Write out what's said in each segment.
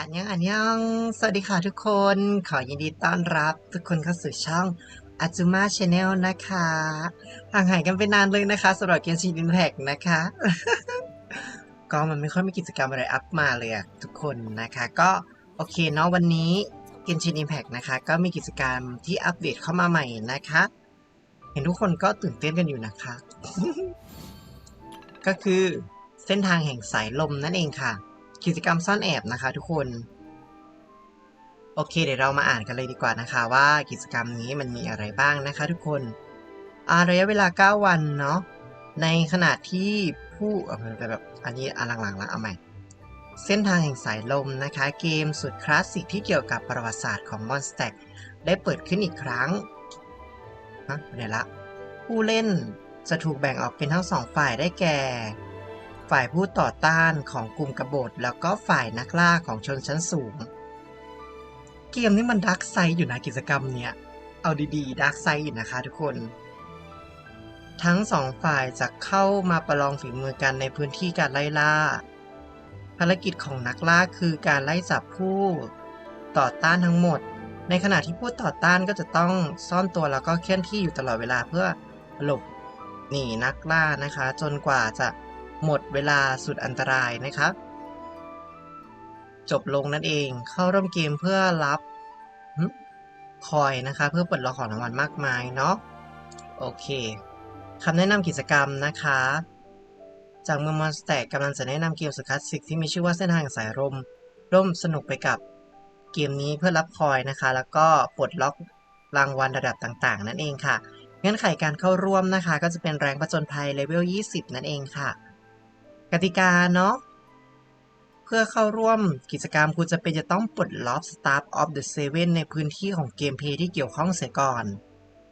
อันยังอันยังสวัสดีค่ะทุกคน ขอยินดีต้อนรับทุกคนเข้าสู่ช่อง a z u m a Channel นะคะห่างหายกันไปนานเลยนะคะสำหรับเกมซีดินแท็กนะคะ ก็มันไม่ค่อยมีกิจกรรมอะไรอัพมาเลยอะทุกคนนะคะ ก็โอเคเนาะวันนี้เกมชินอิมแพกนะคะ ก็มีกิจกรรมที่อัปเดตเข้ามาใหม่นะคะ เห็นทุกคนก็ตื่นเต้นกันอยู่นะคะ ก็คือเส้นทางแห่งสายลมนั่นเองค่ะ กิจกรรมซ่อนแอบนะคะ ทุกคน โอเค เดี๋ยวเรามาอ่านกันเลยดีกว่านะคะว่ากิจกรรมนี้มันมีอะไรบ้างนะคะทุกคนอาระยะเวลา 9 วันเนาะ ในขณะที่ผู้อาไปแบบอันนี้อันหลังๆล้วเอาใหม่ เส้นทางแห่งสายลมนะคะ เกมสุดคลาสสิกที่เกี่ยวกับประวัติศาสตร์ของ Monster ได้เปิดขึ้นอีกครั้งฮะเดี๋ยวละ ผู้เล่นจะถูกแบ่งออกเป็นทั้งสองฝ่ายได้แก่ ฝ่ายผู้ต่อต้านของกลุ่มกบฏแล้วก็ฝ่ายนักล่าของชนชั้นสูง เกมนี้มันดักไซด์อยู่นะกิจกรรมเนี้ย เอาดีๆดักไซด์อยู่นะคะทุกคน ทั้งสองฝ่ายจะเข้ามาประลองฝีมือกันในพื้นที่การไล่ล่า ภารกิจของนักล่าคือการไล่จับผู้ต่อต้านทั้งหมด ในขณะที่ผู้ต่อต้านก็จะต้องซ่อนตัวแล้วก็เคลื่อนที่อยู่ตลอดเวลาเพื่อหลบหนีนักล่านะคะ จนกว่าจะ หมดเวลาสุดอันตรายนะครับ จบลงนั่นเองเข้าร่วมเกมเพื่อรับคอยนะคะ เพื่อปลดล็อกของรางวัลมากมายเนาะโอเคคำแนะนำกิจกรรมนะคะ จากเมืองมอนสแตกกำลังจะแนะนำเกมสุดคลาสสิกที่มีชื่อว่าเส้นทางสายลมร่วมสนุกไปกับเกมนี้เพื่อรับคอยนะคะ แล้วก็ปลดล็อกรางวัลระดับต่างๆ นั่นเองค่ะเงื่อนไขการเข้าร่วมนะคะ ก็จะเป็นแรงประจนภัยเลเวล 20 นั่นเองค่ะ กติกาเนาะเพื่อเข้าร่วมกิจกรรมคุณจะเป็นจะต้องปลดล็อก Staff of the Seven ในพื้นที่ของเกมเพย์ที่เกี่ยวข้องเสียก่อน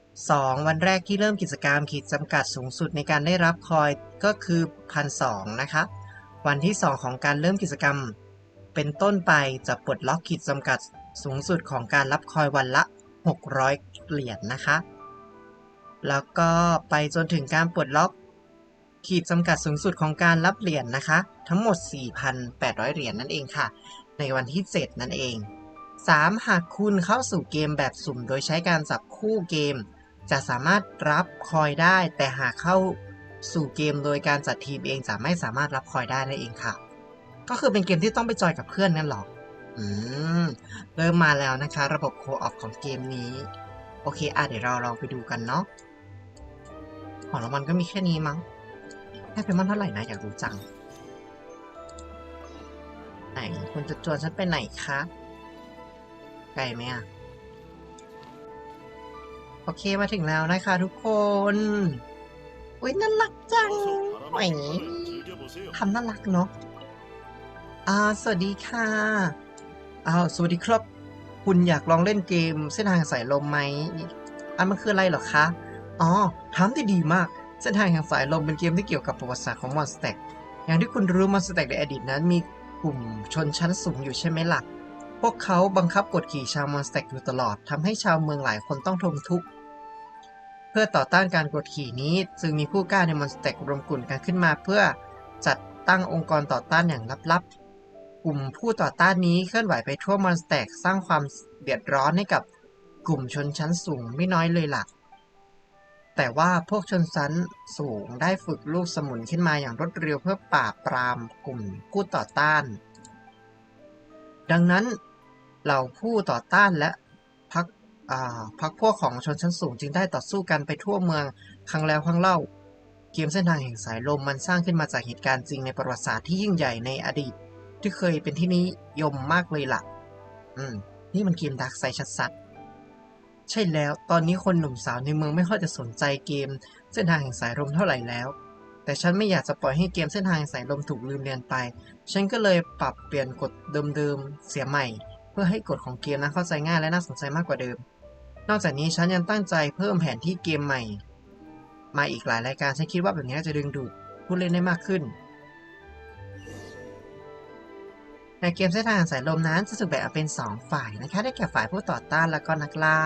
2. วันแรกที่เริ่มกิจกรรมขีดจำกัดสูงสุดในการได้รับคอยก็คือพันสองนะคะวันที่ 2 ของการเริ่มกิจกรรม เป็นต้นไปจะปลดล็อกขีดจำกัดสูงสุดของการรับคอยวันละ 600 เหรียญนะคะ แล้วก็ไปจนถึงการปลดล็อก ขีดจำกัดสูงสุดของการรับเหรียญนะคะ ทั้งหมด 4,800 เหรียญนั่นเองค่ะ ในวันที่ 7 นั่นเอง 3. หากคุณเข้าสู่เกมแบบสุ่ม โดยใช้การจับคู่เกม จะสามารถรับคอยได้ แต่หากเข้าสู่เกมโดยการจัดทีมเองจะไม่สามารถรับคอยได้นั่นเองค่ะ ก็คือเป็นเกมที่ต้องไปจอยกับเพื่อนนั่นหรออืมเริ่มมาแล้วนะคะ ระบบโคออฟของเกมนี้ โอเคอะเดี๋ยวเราลองไปดูกันเนาะของรางวัลก็มีแค่นี้มั้ง ได้เป็นมันเท่าไหร่นะอยากรู้จัง ไหนคุณจะจวนฉันไปไหนคะ ไกลไหมอะ โอเคมาถึงแล้วนะคะทุกคน อุ้ยน่ารักจังแหมทำน่ารักเนาะอ่าสวัสดีค่ะอ้าวสวัสดีครับ คุณอยากลองเล่นเกมเส้นทางสายลมไหมอันมันคืออะไรหรอคะ อ๋อถามได้ดีมาก เส้นทางแห่งสายลมเป็นเกมที่เกี่ยวกับประวัติศาสตร์ของมอนสเต็กอย่างที่คุณรู้มอนสเต็กในอดีตนั้นมีกลุ่มชนชั้นสูงอยู่ใช่ไหมล่ะ พวกเขาบังคับกดขี่ชาวมอนสเต็กอยู่ตลอดทำให้ชาวเมืองหลายคนต้องทนทุกข์เพื่อต่อต้านการกดขี่นี้ จึงมีผู้กล้าในมอนสเต็กรวมกลุ่มกันขึ้นมา เพื่อจัดตั้งองค์กรต่อต้านอย่างลับๆ กลุ่มผู้ต่อต้านนี้เคลื่อนไหวไปทั่วมอนสเต็กสร้างความเดือดร้อนให้กับกลุ่มชนชั้นสูงไม่น้อยเลยหล่ะ แต่ว่าพวกชนชั้นสูงได้ฝึกลูกสมุนขึ้นมาอย่างรวดเร็วเพื่อปราบปรามกลุ่มผู้ต่อต้าน ดังนั้นเหล่าผู้ต่อต้านและพักพักพวกของชนชั้นสูงจึงได้ต่อสู้กันไปทั่วเมืองครั้งแล้วครั้งเล่า เกมเส้นทางแห่งสายลมมันสร้างขึ้นมาจากเหตุการณ์จริงในประวัติศาสตร์ที่ยิ่งใหญ่ในอดีต ที่เคยเป็นที่นิยมมากเลยล่ะ อืม นี่มันเกมดักไซชัดๆ ใช่แล้ว ตอนนี้คนหนุ่มสาวในเมืองไม่ค่อยจะสนใจเกม เส้นทางแห่งสายลมเท่าไหร่แล้ว แต่ฉันไม่อยากจะปล่อยให้เกมเส้นทางแห่งสายลมถูกลืมเลือนไป ฉันก็เลยปรับเปลี่ยนกฎเดิมๆเสียใหม่ เพื่อให้กฎของเกมนั้นเข้าใจง่ายและน่าสนใจมากกว่าเดิม นอกจากนี้ฉันยังตั้งใจเพิ่มแผนที่เกมใหม่ มาอีกหลายรายการฉันคิดว่าแบบนี้จะดึงดูดผู้เล่นได้มากขึ้น ในเกมเส้นทางสายลมนั้นจะถูกแบ่งออกเป็น 2 ฝ่ายนะคะ ได้แก่ฝ่ายผู้ต่อต้านและก็นักล่า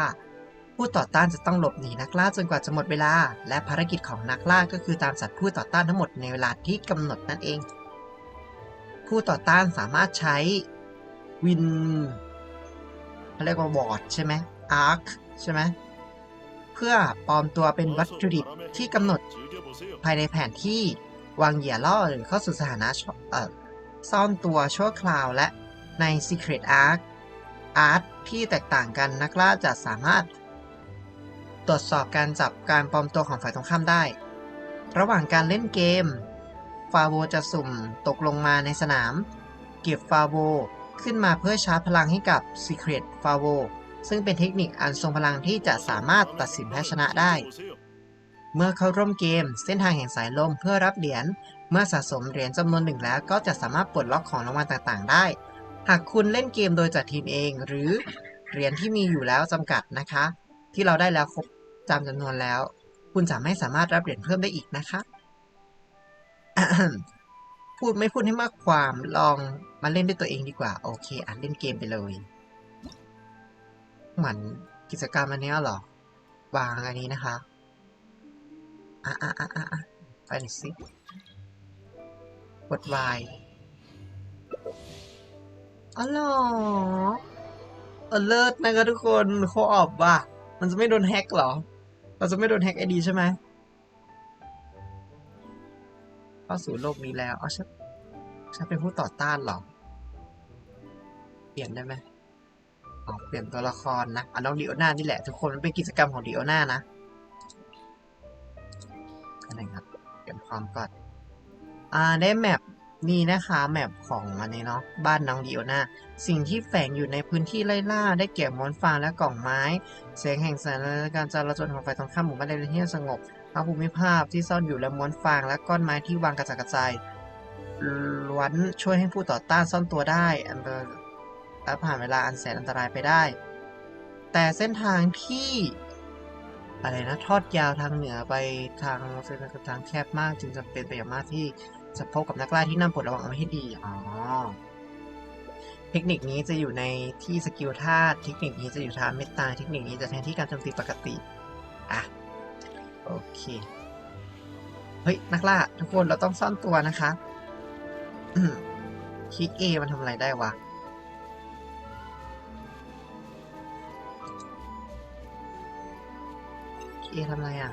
ผู้ต่อต้านจะต้องหลบหนีนักล่าจนกว่าจะหมดเวลา และภารกิจของนักล่าก็คือตามจับผู้ต่อต้านทั้งหมดในเวลาที่กำหนดนั่นเอง ผู้ต่อต้านสามารถใช้วินเขาเรียกว่าวอร์ดใช่ไหมอาร์คใช่ไหมเพื่อปลอมตัวเป็นวัตถุดิบที่กำหนดภายในแผนที่วางเหยื่อล่อหรือเข้าสู่สถานะซ่อนตัวชั่วคราวและใน Secret Ark Art ที่แตกต่างกันนักล่าจะสามารถ ตรวจสอบการจับการปลอมตัวของฝ่ายตรงข้ามได้ ระหว่างการเล่นเกม ฟาโวจะสุ่มตกลงมาในสนาม เก็บฟาโวขึ้นมาเพื่อชาร์จพลังให้กับ Secret ฟาโวซึ่งเป็นเทคนิคอันทรงพลังที่จะสามารถตัดสินแพ้ชนะได้ เมื่อเข้าร่วมเกม เส้นทางแห่งสายลมเพื่อรับเหรียญ เมื่อสะสมเหรียญจำนวนหนึ่งแล้วก็จะสามารถปลดล็อกของรางวัลต่างๆ ได้ หากคุณเล่นเกมโดยจัดทีมเอง หรือเหรียญที่มีอยู่แล้วจำกัดนะคะ ที่เราได้แล้วครบ จำจำนวนแล้ว คุณจะไม่สามารถรับเหรียญเพิ่มได้อีกนะคะ พูดไม่พูดให้มากความลองมาเล่นด้วยตัวเองดีกว่า โอเคอะเล่นเกมไปเลยเหมือนกิจกรรมอันนี้หรอ วางอันนี้นะคะ อะอะอะอะไปหน่อยสิกด Y อ๋อเหรอเออเลิศนะคะทุกคนโคออบว่ะ มันจะไม่โดนแฮ็กหรอ เราจะไม่โดนแฮกไอดีใช่ไหมเข้าสู่โลกนี้แล้วอ๋อฉันฉันเป็นผู้ต่อต้านหรอ เปลี่ยนได้ไหมอ๋อเปลี่ยนตัวละครนะอะน้องดิโอน่านี่แหละ ทุกคนมันเป็นกิจกรรมของดิโอน่านะอะไรครับเตรียมความก่อนอ่าได้แมป นี่นะคะแมปของอันนี้เนาะบ้านน้องดิโอนาสิ่งที่แฝงอยู่ในพื้นที่ไล่ล่าได้แก่ม้วนฟางและกล่องไม้ เสียงแห่งสถานการณ์จราจรของไฟตรงข้ามหมู่บ้านในที่สงบพระภูมิภาพที่ซ่อนอยู่และม้วนฟางและก้อนไม้ที่วางกระจัดกระจายล้วนช่วยให้ผู้ต่อต้านซ่อนตัวได้อันตรและผ่านเวลาอันแสนอันตรายไปได้ แต่เส้นทางที่อะไรนะทอดยาวทางเหนือไปทางเส้นทางแคบมากจึงจำเป็นไปอย่างมากที่ จะพบกับนักล่าที่น่าปวดระวังเอาไว้ให้ดี อ๋อ เทคนิคนี้จะอยู่ในที่สกิลธาตุ เทคนิคนี้จะอยู่ทางเมตตา เทคนิคนี้จะแทนที่การโจมตีปกติ อะ โอเค เฮ้ย นักล่า ทุกคนเราต้องซ่อนตัวนะคะคลิก A มันทำอะไรได้วะ คลิก A ทำอะไรอะ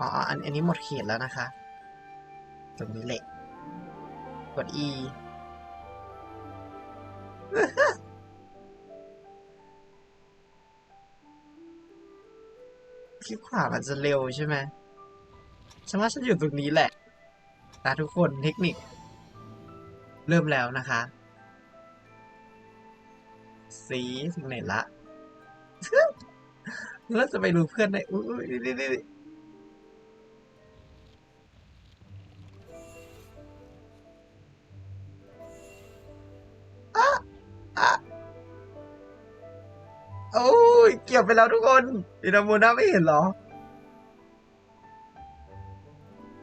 อ๋ออันอันนี้หมดเขตแล้วนะคะ ตรงนี้แหละกด E คลิกขวามันจะเร็วใช่ไหมฉันว่าฉันอยู่ตรงนี้แหละนะทุกคนเทคนิค เริ่มแล้วนะคะ สีถึงไหนละแล้วจะไปดูเพื่อนได้อุ้ยนี่ ยเกี่ยวไปแล้วทุกคนอินามูนะไม่เห็นเหรอ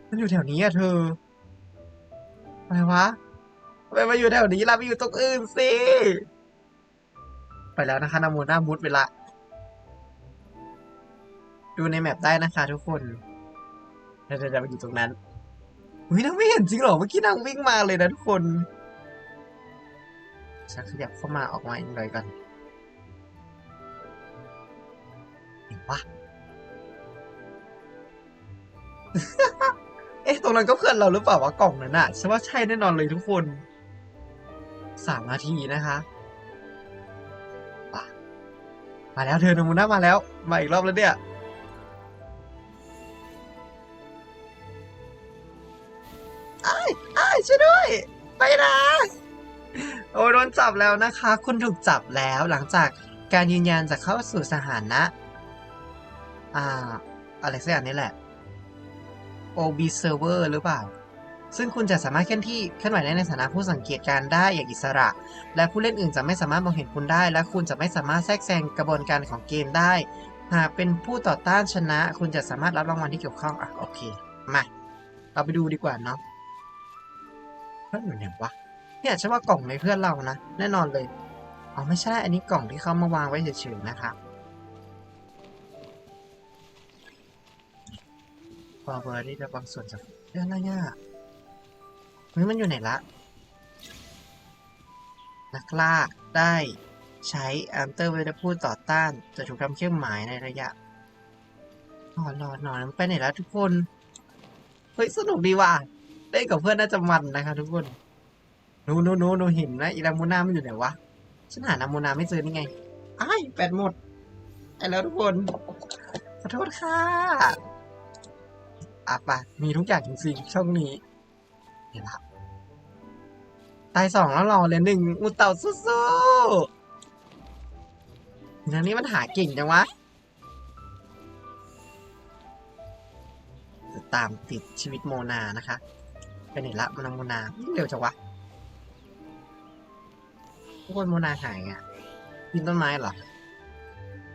มันอยู่แถวนี้อะเธอ อะไรวะทำไมมาอยู่แถวนี้ล่ะไม่อยู่ตรงอื่นสิ ไปแล้วนะคะนามูนามุดเวลาดูในแมปได้นะคะทุกคนเดี๋ยวจะไปอยู่ตรงนั้นอุ้ยนางไม่เห็นจริงเหรอ เมื่อกี้นางวิ่งมาเลยนะทุกคนฉันขยับเข้ามาออกมาอีกหน่อยก่อน เห็นปะเอ๊ะ ตรงนั้นก็เพื่อนเราหรือเปล่าวะกล่องนั้นอะฉันว่าใช่แน่นอนเลยทุกคนสามนาทีนะคะมาแล้วเธอนมูน่ามาแล้ว มาอีกรอบแล้วเนี่ยไอ้ายอ้ช่วยด้วย ไปนะโอ้โดนจับแล้วนะคะ คุณถูกจับแล้วหลังจากการยืนยันจะเข้าสู่สถานะ อ่าอะไรสักอย่างนี้แหละ OB Server หรือเปล่า ซึ่งคุณจะสามารถเคลื่อนที่เคลื่อนไหวได้ในฐานะผู้สังเกตการณ์ได้อย่างอิสระ และผู้เล่นอื่นจะไม่สามารถมองเห็นคุณได้ และคุณจะไม่สามารถแทรกแซงกระบวนการของเกมได้ หากเป็นผู้ต่อต้านชนะ คุณจะสามารถรับรางวัลที่เกี่ยวข้องอะโอเค มา เราไปดูดีกว่าเนาะเพื่อนอยู่ไหนวะเนี่ยฉันว่ากล่องในเพื่อนเรานะ แน่นอนเลย อ๋อไม่ใช่ อันนี้กล่องที่เขามาวางไว้เฉยๆนะครับะฟอร์เวอร์ที่จะบางส่วนจากเรื่องอะไรเนี่ยฮ้ยมันอยู่ไหนละ นักล่าได้ใช้อันเตอร์เวลพูดต่อต้านจะถูกทำเครื่องหมายในระยะนอนรอนอนมันไปไหนแล้วทุกคน เฮ้ย สนุกดีว่ะเล่นกับเพื่อนน่าจะมันนะคะทุกคนนูนูนูนูห็นนะอีนามูนามันอยู่ไหนวะ ฉันหานามูนาไม่เจอนี่ไงอ้ายแปดหมดไอ้แล้วทุกคน ขอโทษค่ะ อะปะมีทุกอย่างจริงๆช่องนี้เห็นละตายสองแล้วรอเลยหนึ่งอุยเต่าสู้ๆอย่างนี้มันหาเก่งจังวะตามติดชีวิตโมนานะคะเป็นไหนละมันโมนาเร็วจังวะทุกคนโมนาหายอะปีนต้นไม้เหรอ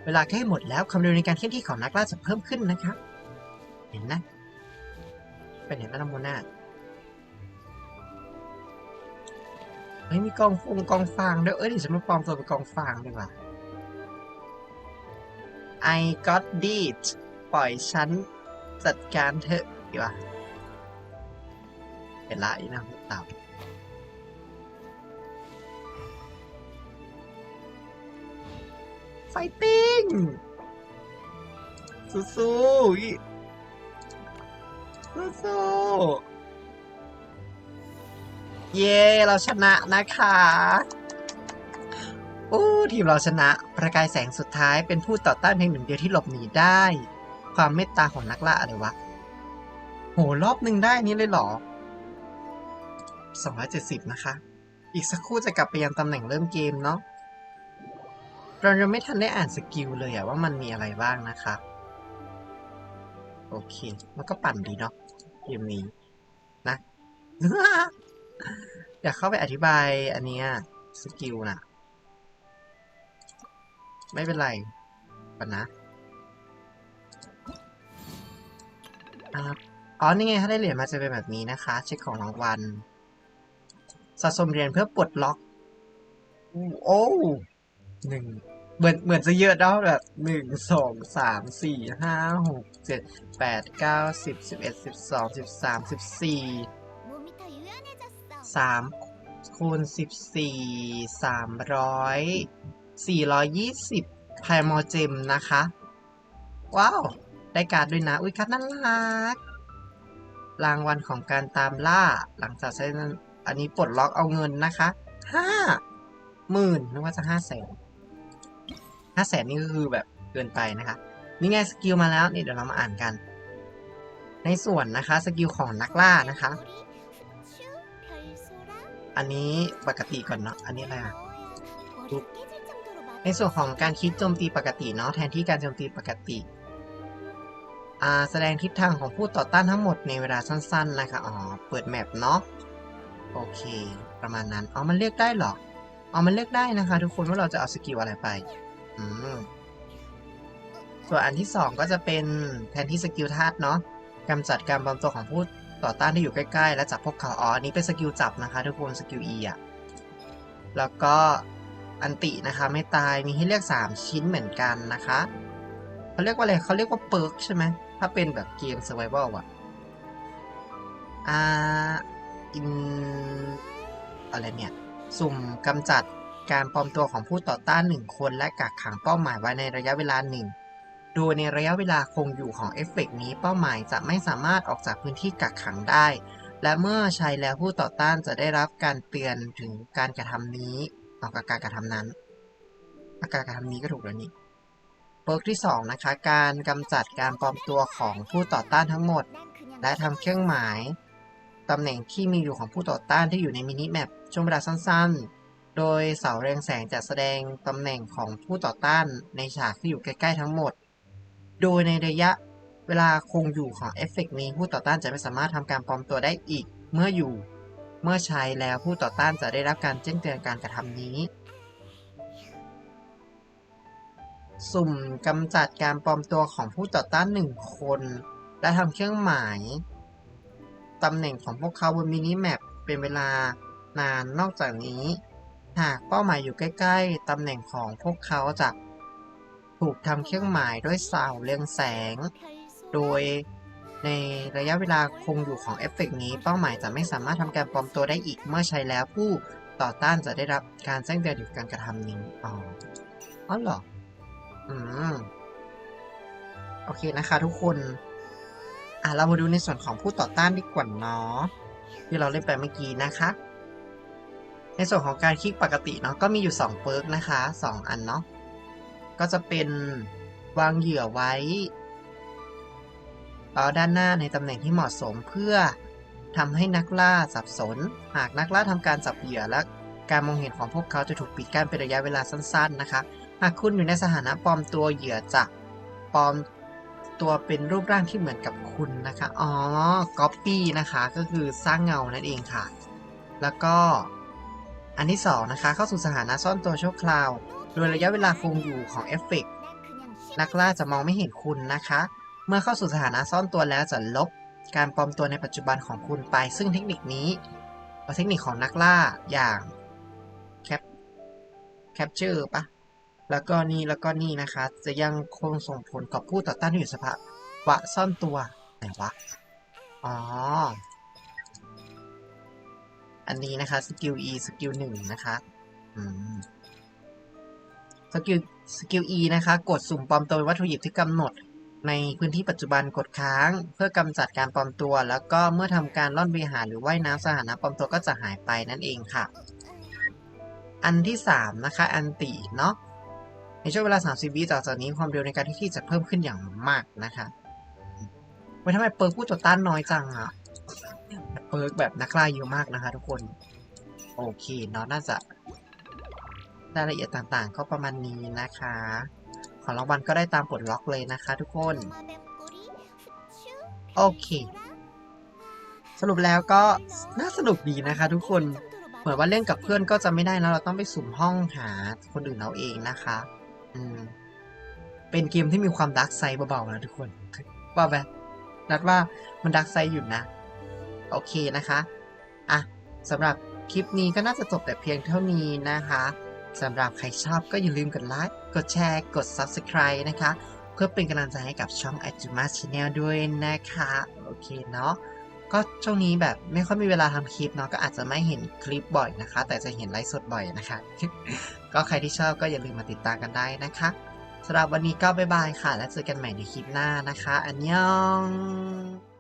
เวลาใกล้หมดแล้วความเร็วในการเคลื่อนที่ของนักล่าจะเพิ่มขึ้นนะคะเห็นนะ เป็นไหนละโมนาเฮ้ยมีกองฟงกองฟางด้วยเอ้ยดี๋ยวฉันมาปลอมตัวเป็นกองฟางดีกว่า I got it ปล่อยฉันจัดการเถอะดีกว่าเป็นละอีนะเต่าไฟติ้งสู้สู้ๆ สู้ๆเย้เราชนะนะคะโอ้ทีมเราชนะ ประกายแสงสุดท้ายเป็นผู้ต่อต้านเพียงหนึ่งเดียวที่หลบหนีได้ ความเมตตาของนักล่าอะไรวะ โห รอบหนึ่งได้นี้เลยเหรอ 270 นะคะ อีกสักครู่จะกลับไปยังตำแหน่งเริ่มเกมเนาะเรายังไม่ทันได้อ่านสกิลเลยอะว่ามันมีอะไรบ้างนะคะ โอเค มันก็ปั่นดีเนาะ เกมนี้นะ อยากเข้าไปอธิบายอันเนี้ยสกิลน่ะไม่เป็นไรปันนะอ๋อ นี่ไง ถ้าได้เหรียญมาจะเป็นแบบนี้นะคะ เช็คของรางวัล สะสมเหรียญเพื่อปลดล็อก โอ้หนึ่ง เหมือนเหมือนจะเยอะแล้วแบบหนึ่งสองสามสี่ห้าหกเจ็ดแปดเก้าสิบสิบเอ็ดสิบสองสิบสามสิบสี่สามคูณสิบสี่สามร้อยสี่ร้อยยี่สิบไพมอเจมนะคะ ว้าว ได้การ์ดด้วยนะ อุ้ยการ์ดน่ารัก รางวัลของการตามล่า หลังจากใช้อันนี้ปลดล็อกเอาเงินนะคะห้าหมื่นนึกว่าจะห้าแสน ห้าแสนนี่ก็คือแบบเกินไปนะคะนี่ไงสกิลมาแล้วนี่เดี๋ยวเรามาอ่านกัน ในส่วนนะคะสกิลของนักล่านะคะ อันนี้ปกติก่อนเนาะอันนี้อะไรอะในส่วนของการคิดโจมตีปกติเนาะแทนที่การโจมตีปกติแสดงทิศทางของผู้ต่อต้านทั้งหมดในเวลาสั้น ๆ นะคะ อ๋อ เปิดแมปเนาะ โอเค ประมาณนั้น อ๋อ มันเลือกได้หรอ อ๋อ มันเลือกได้นะคะ ทุกคนว่าเราจะเอาสกิลอะไรไป อืมส่วนอันที่สองก็จะเป็นแทนที่สกิลธาตุเนาะกำจัดการปลอมตัวของผู้ต่อต้านที่อยู่ใกล้ๆ และจับพวกเขาอ๋ออันนี้เป็นสกิลจับนะคะ ทุกคนสกิล E อะ แล้วก็อันตินะคะไม่ตายมีให้เลือก 3 ชิ้นเหมือนกันนะคะเขาเรียกว่าอะไรเขาเรียกว่าเปิร์กใช่ไหมถ้าเป็นแบบเกม Survival อะอ่าอินอะไรเนี่ย สุ่มกำจัด การปลอมตัวของผู้ต่อต้าน1คนและกักขังเป้าหมายไว้ในระยะเวลาหนึ่ง โดยในระยะเวลาคงอยู่ของเอฟเฟกต์นี้เป้าหมายจะไม่สามารถออกจากพื้นที่กักขังได้ และเมื่อใช้แล้วผู้ต่อต้านจะได้รับการเตือนถึงการกระทำนี้ออกกับการกระทำนั้นอาการกระทำนี้ก็ถูกแล้วนี่เปิร์กที่2นะคะการกำจัดการปลอมตัวของผู้ต่อต้านทั้งหมด และทำเครื่องหมายตำแหน่งที่มีอยู่ของผู้ต่อต้านที่อยู่ในมินิแมปช่วงเวลาสั้นๆ โดยเสาเรืองแสงจะแสดงตำแหน่งของผู้ต่อต้านในฉากที่อยู่ใกล้ๆทั้งหมด โดยในระยะเวลาคงอยู่ของเอฟเฟกต์นี้ผู้ต่อต้านจะไม่สามารถทำการปลอมตัวได้อีก เมื่ออยู่ เมื่อใช้แล้วผู้ต่อต้านจะได้รับการแจ้งเตือนการกระทำนี้ สุ่มกำจัดการปลอมตัวของผู้ต่อต้านหนึ่งคน และทำเครื่องหมายตำแหน่งของพวกเขาบนมินิแมปเป็นเวลานานนอกจากนี้ หากเป้าหมายอยู่ใกล้ ๆ ตำแหน่งของพวกเขาจะถูกทำเครื่องหมายด้วยเสาเรืองแสง โดยในระยะเวลาคงอยู่ของเอฟเฟกต์นี้เป้าหมายจะไม่สามารถทำการปลอมตัวได้อีกเมื่อใช้แล้วผู้ต่อต้านจะได้รับการแจ้งเตือนถึงการกระทำนี้อ๋ออ๋อเหรออืมโอเคนะคะทุกคน อะเรามาดูในส่วนของผู้ต่อต้านดีกว่าเนาะที่เราเล่นไปเมื่อกี้นะคะ ในส่วนของการคลิกปกติเนาะก็มีอยู่2เปิร์กนะคะ 2 อันเนาะก็จะเป็นวางเหยื่อไว้เอ่อด้านหน้าในตำแหน่งที่เหมาะสมเพื่อทำให้นักล่าสับสน หากนักล่าทำการจับเหยื่อและการมองเห็นของพวกเขาจะถูกปิดกั้นเป็นระยะเวลาสั้น ๆนะคะ หากคุณอยู่ในสถานะปลอมตัวเหยื่อจะปลอมตัวเป็นรูปร่างที่เหมือนกับคุณนะคะ อ๋อ copy นะคะ ก็คือสร้างเงานั่นเองค่ะ แล้วก็ อันที่สองนะคะ เข้าสู่สถานะซ่อนตัวชั่วคราว โดยระยะเวลาคงอยู่ของเอฟเฟกนักล่าจะมองไม่เห็นคุณนะคะ เมื่อเข้าสู่สถานะซ่อนตัวแล้วจะลบ การปลอมตัวในปัจจุบันของคุณไป ซึ่งเทคนิคนี้เป็นเทคนิคของนักล่าอย่างแคปแคปเจอร์ปะแล้วก็นี่แล้วก็นี่นะคะ จะยังคงส่งผลกับผู้ต่อต้านอยู่สภาวะซ่อนตัวไหนวะอ๋อ อันนี้นะคะสกิล E สกิลหนึ่งนะคะสกิลสกิล E นะคะ กดสุ่มปลอมตัวเป็นวัตถุหยิบที่กำหนด ในพื้นที่ปัจจุบันกดค้าง เพื่อกำจัดการปลอมตัว แล้วก็เมื่อทำการล่อนบริหารหรือว่ายน้ำสถานะปลอมตัวก็จะหายไปนั่นเองค่ะ อันที่ 3 นะคะ อันติเนาะในช่วงเวลา 30 วิต่อจากนี้ความเร็วในการที่ที่จะเพิ่มขึ้นอย่างมากนะคะเว้ยทำไมเปิร์กผู้ต่อต้านน้อยจังอะ เปิร์กแบบนักล่าเยอะมากนะคะทุกคน โอเคเนาะน่าจะรายละเอียดต่างๆ ก็ประมาณนี้นะคะ ของรางวัลก็ได้ตามปลดล็อกเลยนะคะทุกคน โอเค สรุปแล้วก็น่าสนุกดีนะคะทุกคน เหมือนว่าเล่นกับเพื่อนก็จะไม่ได้แล้วเราต้องไปสุ่มห้องหาคนอื่นเอาเองนะคะ อืม เป็นเกมที่มีความดักไซด์เบาๆนะทุกคน ว่าแบบนัดว่ามันดักไซด์อยู่นะ โอเคนะคะอะสำหรับคลิปนี้ก็น่าจะจบแต่เพียงเท่านี้นะคะสำหรับใครชอบก็อย่าลืมกดไลค์กดแชร์ กด Subscribe นะคะ เพื่อเป็นกำลังใจให้กับช่อง a j u m a Channel ด้วยนะคะ โอเคเนาะก็ช่วงนี้แบบไม่ค่อยมีเวลาทำคลิปเนาะก็อาจจะไม่เห็นคลิปบ่อยนะคะ แต่จะเห็นไลฟ์สดบ่อยนะคะ ก็ใครที่ชอบก็อย่าลืมมาติดตามกันได้นะคะสำหรับวันนี้ก็บ๊ายบายค่ะ แล้วเจอกันใหม่ในคลิปหน้านะคะ อันยอง